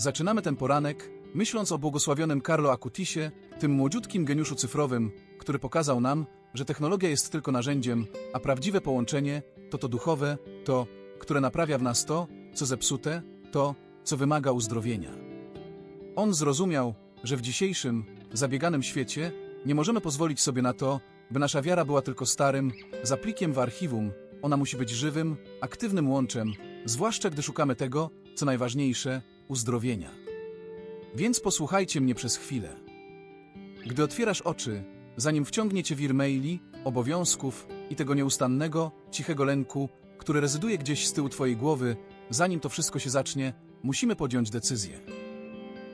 Zaczynamy ten poranek, myśląc o błogosławionym Carlo Acutisie, tym młodziutkim geniuszu cyfrowym, który pokazał nam, że technologia jest tylko narzędziem, a prawdziwe połączenie to to duchowe, to, które naprawia w nas to, co zepsute, to, co wymaga uzdrowienia. On zrozumiał, że w dzisiejszym, zabieganym świecie nie możemy pozwolić sobie na to, by nasza wiara była tylko starym, zaplikiem w archiwum. Ona musi być żywym, aktywnym łączem, zwłaszcza gdy szukamy tego, co najważniejsze uzdrowienia. Więc posłuchajcie mnie przez chwilę. Gdy otwierasz oczy, zanim wciągnie cię wir maili, obowiązków i tego nieustannego, cichego lęku, który rezyduje gdzieś z tyłu twojej głowy, zanim to wszystko się zacznie, musimy podjąć decyzję.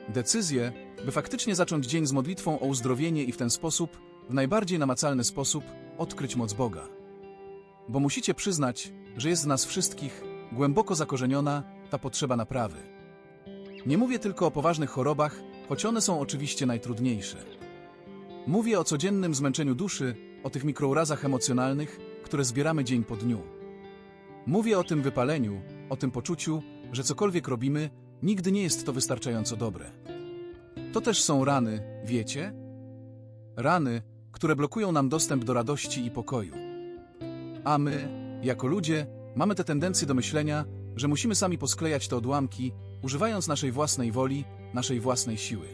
Decyzję, by faktycznie zacząć dzień z modlitwą o uzdrowienie i w ten sposób, w najbardziej namacalny sposób, odkryć moc Boga. Bo musicie przyznać, że jest w nas wszystkich głęboko zakorzeniona ta potrzeba naprawy. Nie mówię tylko o poważnych chorobach, choć one są oczywiście najtrudniejsze. Mówię o codziennym zmęczeniu duszy, o tych mikrourazach emocjonalnych, które zbieramy dzień po dniu. Mówię o tym wypaleniu, o tym poczuciu, że cokolwiek robimy, nigdy nie jest to wystarczająco dobre. To też są rany, wiecie? Rany, które blokują nam dostęp do radości i pokoju. A my, jako ludzie, mamy tę tendencję do myślenia, że musimy sami posklejać te odłamki, używając naszej własnej woli, naszej własnej siły.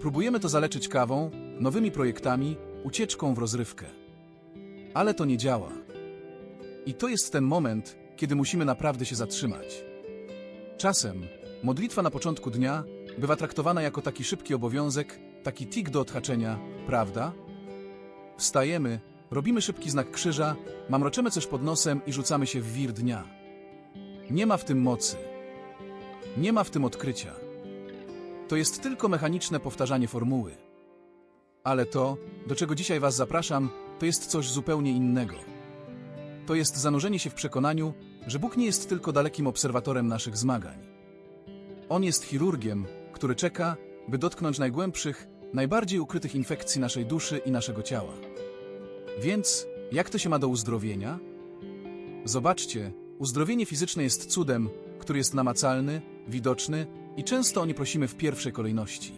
Próbujemy to zaleczyć kawą, nowymi projektami, ucieczką w rozrywkę. Ale to nie działa. I to jest ten moment, kiedy musimy naprawdę się zatrzymać. Czasem modlitwa na początku dnia bywa traktowana jako taki szybki obowiązek, taki tik do odhaczenia, prawda? Wstajemy, robimy szybki znak krzyża, mamroczemy coś pod nosem i rzucamy się w wir dnia. Nie ma w tym mocy. Nie ma w tym odkrycia. To jest tylko mechaniczne powtarzanie formuły. Ale to, do czego dzisiaj Was zapraszam, to jest coś zupełnie innego. To jest zanurzenie się w przekonaniu, że Bóg nie jest tylko dalekim obserwatorem naszych zmagań. On jest chirurgiem, który czeka, by dotknąć najgłębszych, najbardziej ukrytych infekcji naszej duszy i naszego ciała. Więc, jak to się ma do uzdrowienia? Zobaczcie, uzdrowienie fizyczne jest cudem, który jest namacalny, widoczny i często o nie prosimy w pierwszej kolejności.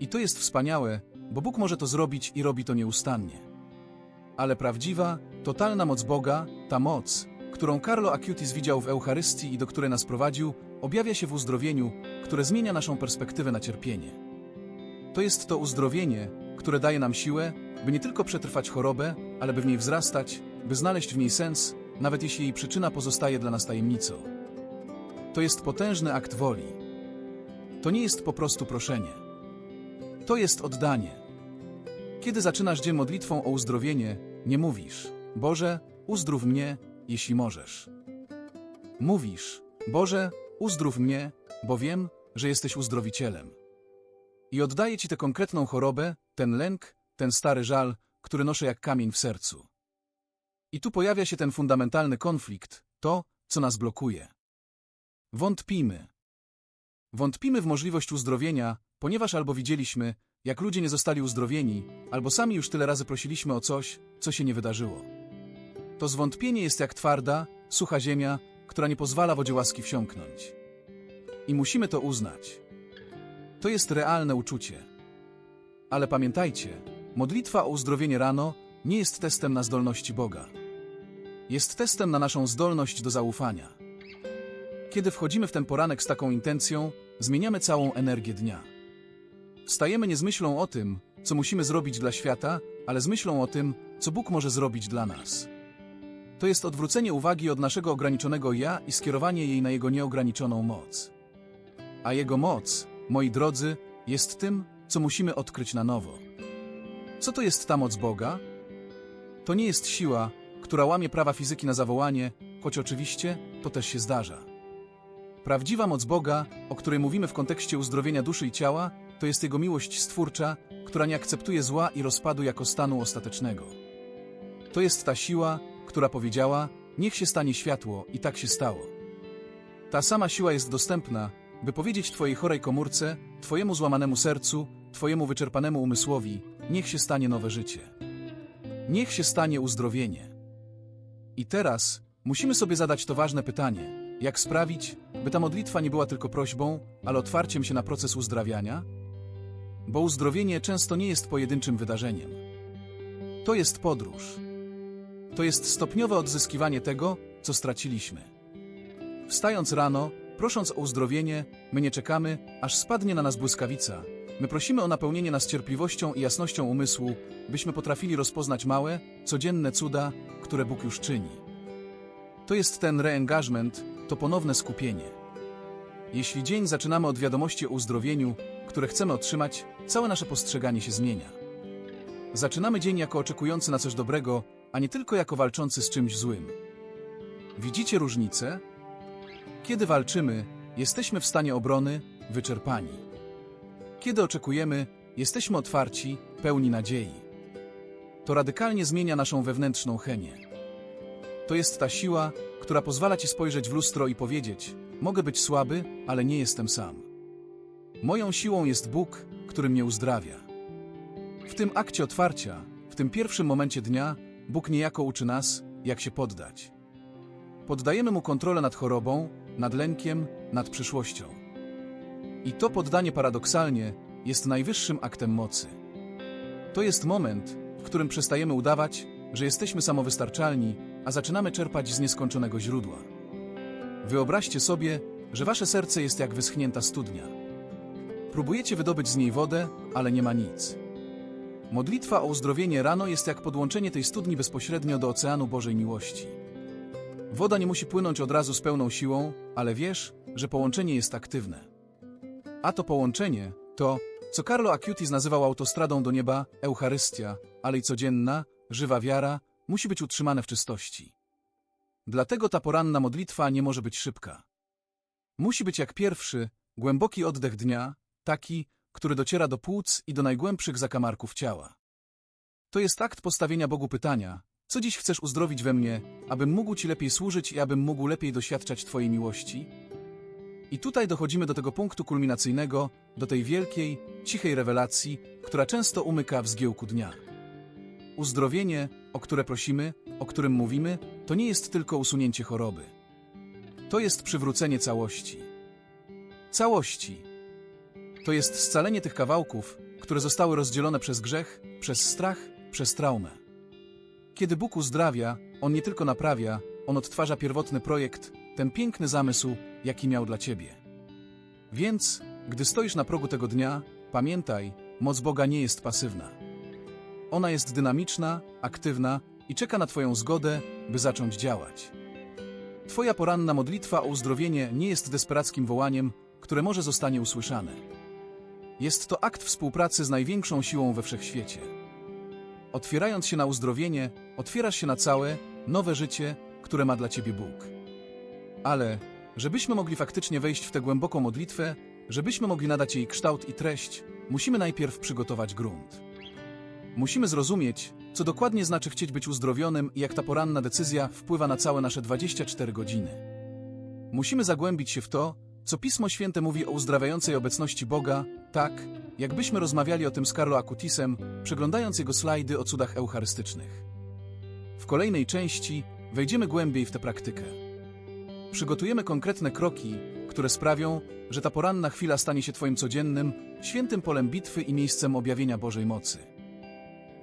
I to jest wspaniałe, bo Bóg może to zrobić i robi to nieustannie. Ale prawdziwa, totalna moc Boga, ta moc, którą Carlo Acutis widział w Eucharystii i do której nas prowadził, objawia się w uzdrowieniu, które zmienia naszą perspektywę na cierpienie. To jest to uzdrowienie, które daje nam siłę, by nie tylko przetrwać chorobę, ale by w niej wzrastać, by znaleźć w niej sens, nawet jeśli jej przyczyna pozostaje dla nas tajemnicą. To jest potężny akt woli. To nie jest po prostu proszenie. To jest oddanie. Kiedy zaczynasz dzień modlitwą o uzdrowienie, nie mówisz: Boże, uzdrów mnie, jeśli możesz. Mówisz: Boże, uzdrów mnie, bo wiem, że jesteś uzdrowicielem. I oddaję Ci tę konkretną chorobę, ten lęk, ten stary żal, który noszę jak kamień w sercu. I tu pojawia się ten fundamentalny konflikt, to, co nas blokuje. Wątpimy. Wątpimy w możliwość uzdrowienia, ponieważ albo widzieliśmy, jak ludzie nie zostali uzdrowieni, albo sami już tyle razy prosiliśmy o coś, co się nie wydarzyło. To zwątpienie jest jak twarda, sucha ziemia, która nie pozwala wodzie łaski wsiąknąć. I musimy to uznać. To jest realne uczucie. Ale pamiętajcie, modlitwa o uzdrowienie rano nie jest testem na zdolności Boga. Jest testem na naszą zdolność do zaufania. Kiedy wchodzimy w ten poranek z taką intencją, zmieniamy całą energię dnia. Wstajemy nie z myślą o tym, co musimy zrobić dla świata, ale z myślą o tym, co Bóg może zrobić dla nas. To jest odwrócenie uwagi od naszego ograniczonego ja i skierowanie jej na Jego nieograniczoną moc. A Jego moc, moi drodzy, jest tym, co musimy odkryć na nowo. Co to jest ta moc Boga? To nie jest siła, która łamie prawa fizyki na zawołanie, choć oczywiście to też się zdarza. Prawdziwa moc Boga, o której mówimy w kontekście uzdrowienia duszy i ciała, to jest Jego miłość stwórcza, która nie akceptuje zła i rozpadu jako stanu ostatecznego. To jest ta siła, która powiedziała: Niech się stanie światło, i tak się stało. Ta sama siła jest dostępna, by powiedzieć Twojej chorej komórce, Twojemu złamanemu sercu, Twojemu wyczerpanemu umysłowi: Niech się stanie nowe życie. Niech się stanie uzdrowienie. I teraz musimy sobie zadać to ważne pytanie: jak sprawić, by ta modlitwa nie była tylko prośbą, ale otwarciem się na proces uzdrawiania? Bo uzdrowienie często nie jest pojedynczym wydarzeniem. To jest podróż. To jest stopniowe odzyskiwanie tego, co straciliśmy. Wstając rano, prosząc o uzdrowienie, my nie czekamy, aż spadnie na nas błyskawica. My prosimy o napełnienie nas cierpliwością i jasnością umysłu, byśmy potrafili rozpoznać małe, codzienne cuda, które Bóg już czyni. To jest ten re-engagement, to ponowne skupienie. Jeśli dzień zaczynamy od wiadomości o uzdrowieniu, które chcemy otrzymać, całe nasze postrzeganie się zmienia. Zaczynamy dzień jako oczekujący na coś dobrego, a nie tylko jako walczący z czymś złym. Widzicie różnicę? Kiedy walczymy, jesteśmy w stanie obrony, wyczerpani. Kiedy oczekujemy, jesteśmy otwarci, pełni nadziei. To radykalnie zmienia naszą wewnętrzną chemię. To jest ta siła, która pozwala ci spojrzeć w lustro i powiedzieć: Mogę być słaby, ale nie jestem sam. Moją siłą jest Bóg, który mnie uzdrawia. W tym akcie otwarcia, w tym pierwszym momencie dnia, Bóg niejako uczy nas, jak się poddać. Poddajemy mu kontrolę nad chorobą, nad lękiem, nad przyszłością. I to poddanie paradoksalnie jest najwyższym aktem mocy. To jest moment, w którym przestajemy udawać, że jesteśmy samowystarczalni, a zaczynamy czerpać z nieskończonego źródła. Wyobraźcie sobie, że wasze serce jest jak wyschnięta studnia. Próbujecie wydobyć z niej wodę, ale nie ma nic. Modlitwa o uzdrowienie rano jest jak podłączenie tej studni bezpośrednio do oceanu Bożej miłości. Woda nie musi płynąć od razu z pełną siłą, ale wiesz, że połączenie jest aktywne. A to połączenie to, co Carlo Acutis nazywał autostradą do nieba, Eucharystia, ale i codzienna, żywa wiara, musi być utrzymane w czystości. Dlatego ta poranna modlitwa nie może być szybka. Musi być jak pierwszy, głęboki oddech dnia, taki, który dociera do płuc i do najgłębszych zakamarków ciała. To jest akt postawienia Bogu pytania, co dziś chcesz uzdrowić we mnie, abym mógł Ci lepiej służyć i abym mógł lepiej doświadczać Twojej miłości? I tutaj dochodzimy do tego punktu kulminacyjnego, do tej wielkiej, cichej rewelacji, która często umyka w zgiełku dnia. Uzdrowienie, o które prosimy, o którym mówimy, to nie jest tylko usunięcie choroby. To jest przywrócenie całości. Całości. To jest scalenie tych kawałków, które zostały rozdzielone przez grzech, przez strach, przez traumę. Kiedy Bóg uzdrawia, On nie tylko naprawia, On odtwarza pierwotny projekt, ten piękny zamysł, jaki miał dla Ciebie. Więc, gdy stoisz na progu tego dnia, pamiętaj, moc Boga nie jest pasywna. Ona jest dynamiczna, aktywna i czeka na Twoją zgodę, by zacząć działać. Twoja poranna modlitwa o uzdrowienie nie jest desperackim wołaniem, które może zostanie usłyszane. Jest to akt współpracy z największą siłą we wszechświecie. Otwierając się na uzdrowienie, otwierasz się na całe, nowe życie, które ma dla Ciebie Bóg. Ale, żebyśmy mogli faktycznie wejść w tę głęboką modlitwę, żebyśmy mogli nadać jej kształt i treść, musimy najpierw przygotować grunt. Musimy zrozumieć, co dokładnie znaczy chcieć być uzdrowionym i jak ta poranna decyzja wpływa na całe nasze 24 godziny. Musimy zagłębić się w to, co Pismo Święte mówi o uzdrawiającej obecności Boga, tak, jakbyśmy rozmawiali o tym z Carlo Acutisem, przeglądając jego slajdy o cudach eucharystycznych. W kolejnej części wejdziemy głębiej w tę praktykę. Przygotujemy konkretne kroki, które sprawią, że ta poranna chwila stanie się Twoim codziennym, świętym polem bitwy i miejscem objawienia Bożej mocy.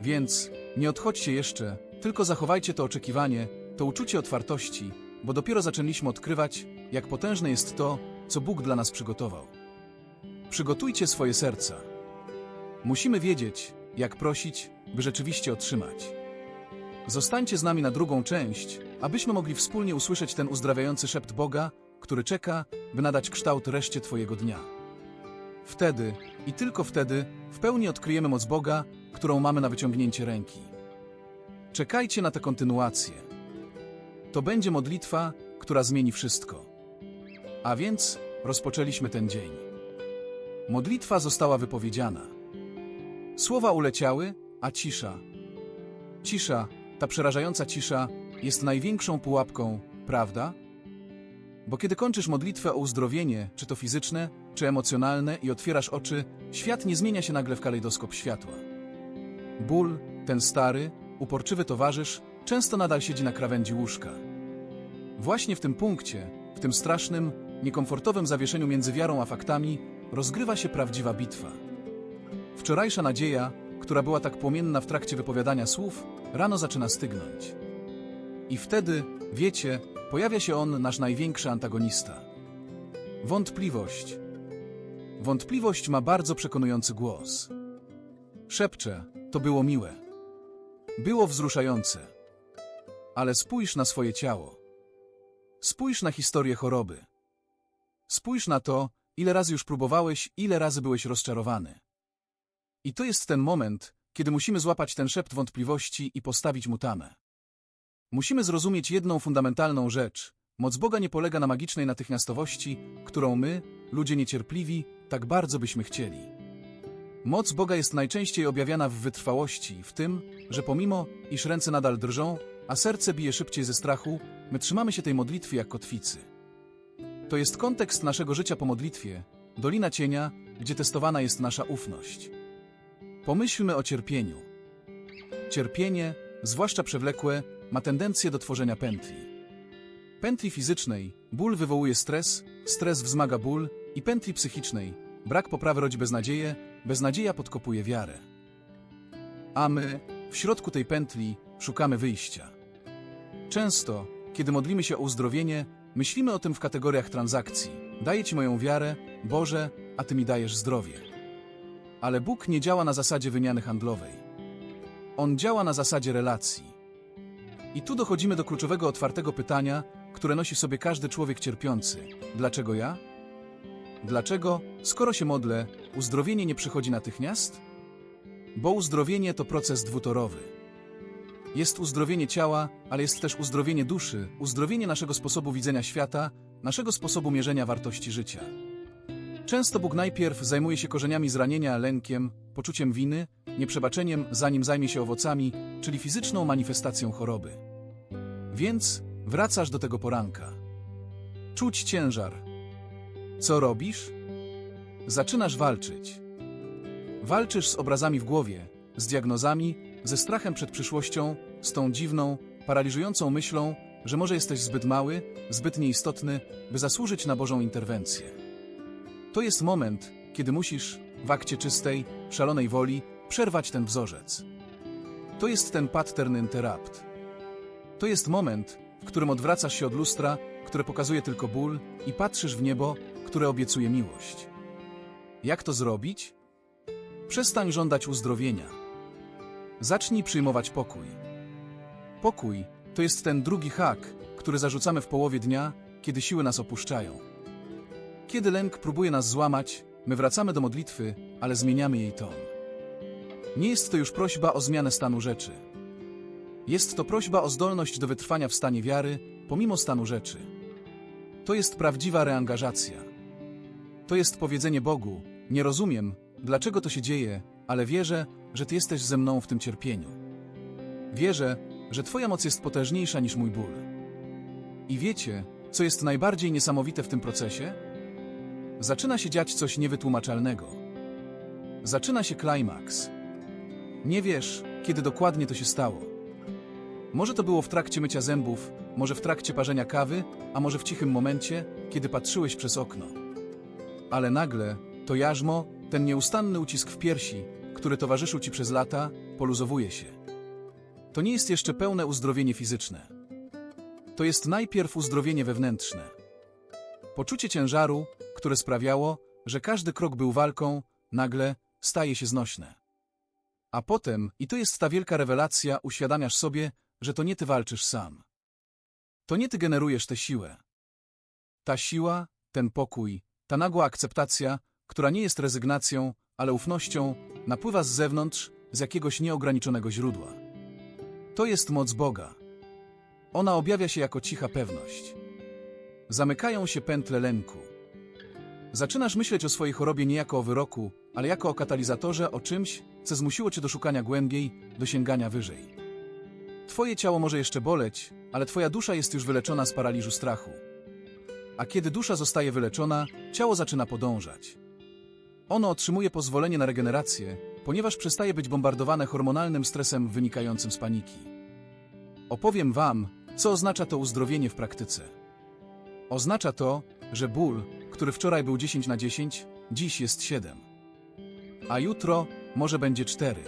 Więc nie odchodźcie jeszcze, tylko zachowajcie to oczekiwanie, to uczucie otwartości, bo dopiero zaczęliśmy odkrywać, jak potężne jest to, co Bóg dla nas przygotował. Przygotujcie swoje serca. Musimy wiedzieć, jak prosić, by rzeczywiście otrzymać. Zostańcie z nami na drugą część, abyśmy mogli wspólnie usłyszeć ten uzdrawiający szept Boga, który czeka, by nadać kształt reszcie Twojego dnia. Wtedy i tylko wtedy w pełni odkryjemy moc Boga, którą mamy na wyciągnięcie ręki. Czekajcie na tę kontynuację. To będzie modlitwa, która zmieni wszystko. A więc rozpoczęliśmy ten dzień. Modlitwa została wypowiedziana. Słowa uleciały, a cisza. Cisza, ta przerażająca cisza, jest największą pułapką, prawda? Bo kiedy kończysz modlitwę o uzdrowienie, czy to fizyczne, czy emocjonalne, i otwierasz oczy, świat nie zmienia się nagle w kalejdoskop światła. Ból, ten stary, uporczywy towarzysz, często nadal siedzi na krawędzi łóżka. Właśnie w tym punkcie, w tym strasznym, niekomfortowym zawieszeniu między wiarą a faktami, rozgrywa się prawdziwa bitwa. Wczorajsza nadzieja, która była tak płomienna w trakcie wypowiadania słów, rano zaczyna stygnąć. I wtedy, wiecie, pojawia się on, nasz największy antagonista. Wątpliwość. Wątpliwość ma bardzo przekonujący głos. Szepcze, to było miłe. Było wzruszające. Ale spójrz na swoje ciało. Spójrz na historię choroby. Spójrz na to, ile razy już próbowałeś, ile razy byłeś rozczarowany. I to jest ten moment, kiedy musimy złapać ten szept wątpliwości i postawić mu tamę. Musimy zrozumieć jedną fundamentalną rzecz. Moc Boga nie polega na magicznej natychmiastowości, którą my, ludzie niecierpliwi, tak bardzo byśmy chcieli. Moc Boga jest najczęściej objawiana w wytrwałości, w tym, że pomimo, iż ręce nadal drżą, a serce bije szybciej ze strachu, my trzymamy się tej modlitwy jak kotwicy. To jest kontekst naszego życia po modlitwie, dolina cienia, gdzie testowana jest nasza ufność. Pomyślmy o cierpieniu. Cierpienie, zwłaszcza przewlekłe, ma tendencję do tworzenia pętli. Pętli fizycznej ból wywołuje stres, stres wzmaga ból i pętli psychicznej brak poprawy rodzi beznadzieję, beznadzieja podkopuje wiarę. A my, w środku tej pętli, szukamy wyjścia. Często, kiedy modlimy się o uzdrowienie, myślimy o tym w kategoriach transakcji. Daję Ci moją wiarę, Boże, a Ty mi dajesz zdrowie. Ale Bóg nie działa na zasadzie wymiany handlowej. On działa na zasadzie relacji. I tu dochodzimy do kluczowego otwartego pytania, które nosi sobie każdy człowiek cierpiący. Dlaczego ja? Dlaczego, skoro się modlę, uzdrowienie nie przychodzi natychmiast? Bo uzdrowienie to proces dwutorowy. Jest uzdrowienie ciała, ale jest też uzdrowienie duszy, uzdrowienie naszego sposobu widzenia świata, naszego sposobu mierzenia wartości życia. Często Bóg najpierw zajmuje się korzeniami zranienia, lękiem, poczuciem winy, nieprzebaczeniem, zanim zajmie się owocami, czyli fizyczną manifestacją choroby. Więc wracasz do tego poranka. Czuć ciężar. Co robisz? Zaczynasz walczyć. Walczysz z obrazami w głowie, z diagnozami, ze strachem przed przyszłością, z tą dziwną, paraliżującą myślą, że może jesteś zbyt mały, zbyt nieistotny, by zasłużyć na Bożą interwencję. To jest moment, kiedy musisz, w akcie czystej, szalonej woli, przerwać ten wzorzec. To jest ten pattern interrupt. To jest moment, w którym odwracasz się od lustra, które pokazuje tylko ból, i patrzysz w niebo, które obiecuje miłość. Jak to zrobić? Przestań żądać uzdrowienia. Zacznij przyjmować pokój. Pokój to jest ten drugi hak, który zarzucamy w połowie dnia, kiedy siły nas opuszczają. Kiedy lęk próbuje nas złamać, my wracamy do modlitwy, ale zmieniamy jej ton. Nie jest to już prośba o zmianę stanu rzeczy. Jest to prośba o zdolność do wytrwania w stanie wiary, pomimo stanu rzeczy. To jest prawdziwa reangażacja. To jest powiedzenie Bogu: Nie rozumiem, dlaczego to się dzieje, ale wierzę, że Ty jesteś ze mną w tym cierpieniu. Wierzę, że Twoja moc jest potężniejsza niż mój ból. I wiecie, co jest najbardziej niesamowite w tym procesie? Zaczyna się dziać coś niewytłumaczalnego. Zaczyna się klimaks. Nie wiesz, kiedy dokładnie to się stało. Może to było w trakcie mycia zębów, może w trakcie parzenia kawy, a może w cichym momencie, kiedy patrzyłeś przez okno. Ale nagle to jarzmo, ten nieustanny ucisk w piersi, który towarzyszył ci przez lata, poluzowuje się. To nie jest jeszcze pełne uzdrowienie fizyczne. To jest najpierw uzdrowienie wewnętrzne. Poczucie ciężaru, które sprawiało, że każdy krok był walką, nagle staje się znośne. A potem, i to jest ta wielka rewelacja, uświadamiasz sobie, że to nie ty walczysz sam. To nie ty generujesz tę siłę. Ta siła, ten pokój, ta nagła akceptacja, która nie jest rezygnacją, ale ufnością, napływa z zewnątrz, z jakiegoś nieograniczonego źródła. To jest moc Boga. Ona objawia się jako cicha pewność. Zamykają się pętle lęku. Zaczynasz myśleć o swojej chorobie nie jako o wyroku, ale jako o katalizatorze, o czymś, co zmusiło cię do szukania głębiej, do sięgania wyżej. Twoje ciało może jeszcze boleć, ale twoja dusza jest już wyleczona z paraliżu strachu. A kiedy dusza zostaje wyleczona, ciało zaczyna podążać. Ono otrzymuje pozwolenie na regenerację, ponieważ przestaje być bombardowane hormonalnym stresem wynikającym z paniki. Opowiem Wam, co oznacza to uzdrowienie w praktyce. Oznacza to, że ból, który wczoraj był 10 na 10, dziś jest 7. A jutro może będzie 4.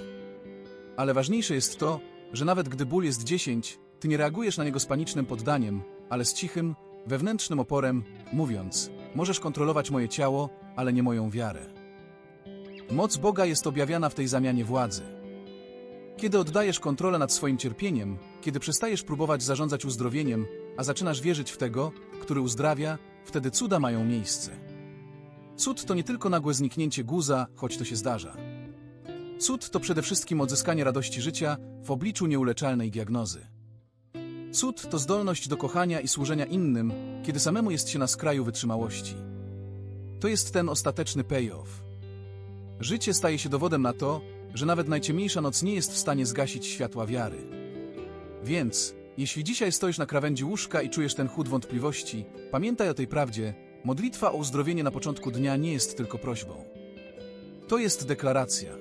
Ale ważniejsze jest to, że nawet gdy ból jest 10, ty nie reagujesz na niego z panicznym poddaniem, ale z cichym, wewnętrznym oporem, mówiąc: Możesz kontrolować moje ciało, ale nie moją wiarę. Moc Boga jest objawiana w tej zamianie władzy. Kiedy oddajesz kontrolę nad swoim cierpieniem, kiedy przestajesz próbować zarządzać uzdrowieniem, a zaczynasz wierzyć w tego, który uzdrawia, wtedy cuda mają miejsce. Cud to nie tylko nagłe zniknięcie guza, choć to się zdarza. Cud to przede wszystkim odzyskanie radości życia w obliczu nieuleczalnej diagnozy. Cud to zdolność do kochania i służenia innym, kiedy samemu jest się na skraju wytrzymałości. To jest ten ostateczny payoff. Życie staje się dowodem na to, że nawet najciemniejsza noc nie jest w stanie zgasić światła wiary. Więc, jeśli dzisiaj stoisz na krawędzi łóżka i czujesz ten chód wątpliwości, pamiętaj o tej prawdzie, modlitwa o uzdrowienie na początku dnia nie jest tylko prośbą. To jest deklaracja.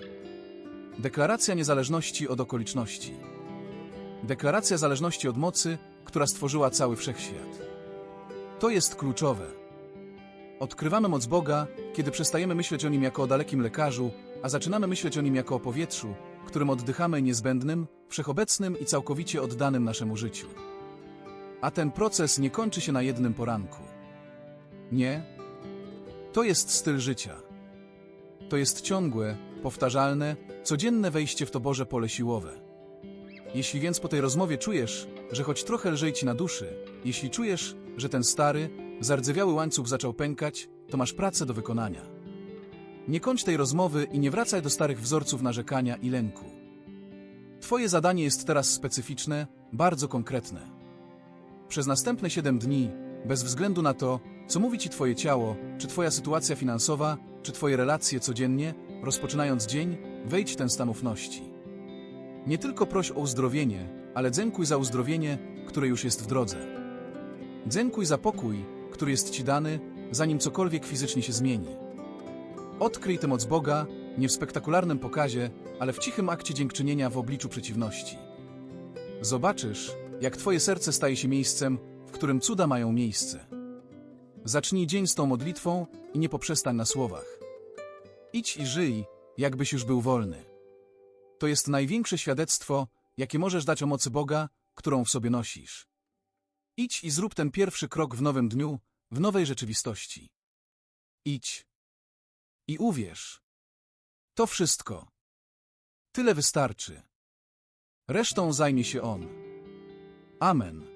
Deklaracja niezależności od okoliczności. Deklaracja zależności od mocy, która stworzyła cały wszechświat. To jest kluczowe. Odkrywamy moc Boga, kiedy przestajemy myśleć o Nim jako o dalekim lekarzu, a zaczynamy myśleć o Nim jako o powietrzu, którym oddychamy niezbędnym, wszechobecnym i całkowicie oddanym naszemu życiu. A ten proces nie kończy się na jednym poranku. Nie. To jest styl życia. To jest ciągłe, powtarzalne, codzienne wejście w to Boże pole siłowe. Jeśli więc po tej rozmowie czujesz, że choć trochę lżej ci na duszy, jeśli czujesz, że ten stary, zardzewiały łańcuch zaczął pękać, to masz pracę do wykonania. Nie kończ tej rozmowy i nie wracaj do starych wzorców narzekania i lęku. Twoje zadanie jest teraz specyficzne, bardzo konkretne. Przez następne 7 dni, bez względu na to, co mówi ci Twoje ciało, czy Twoja sytuacja finansowa, czy Twoje relacje codziennie, rozpoczynając dzień, wejdź w ten stan ufności. Nie tylko proś o uzdrowienie, ale dziękuj za uzdrowienie, które już jest w drodze. Dziękuj za pokój, który jest Ci dany, zanim cokolwiek fizycznie się zmieni. Odkryj tę moc Boga, nie w spektakularnym pokazie, ale w cichym akcie dziękczynienia w obliczu przeciwności. Zobaczysz, jak Twoje serce staje się miejscem, w którym cuda mają miejsce. Zacznij dzień z tą modlitwą i nie poprzestań na słowach. Idź i żyj, jakbyś już był wolny. To jest największe świadectwo, jakie możesz dać o mocy Boga, którą w sobie nosisz. Idź i zrób ten pierwszy krok w nowym dniu, w nowej rzeczywistości. Idź. I uwierz. To wszystko. Tyle wystarczy. Resztą zajmie się On. Amen.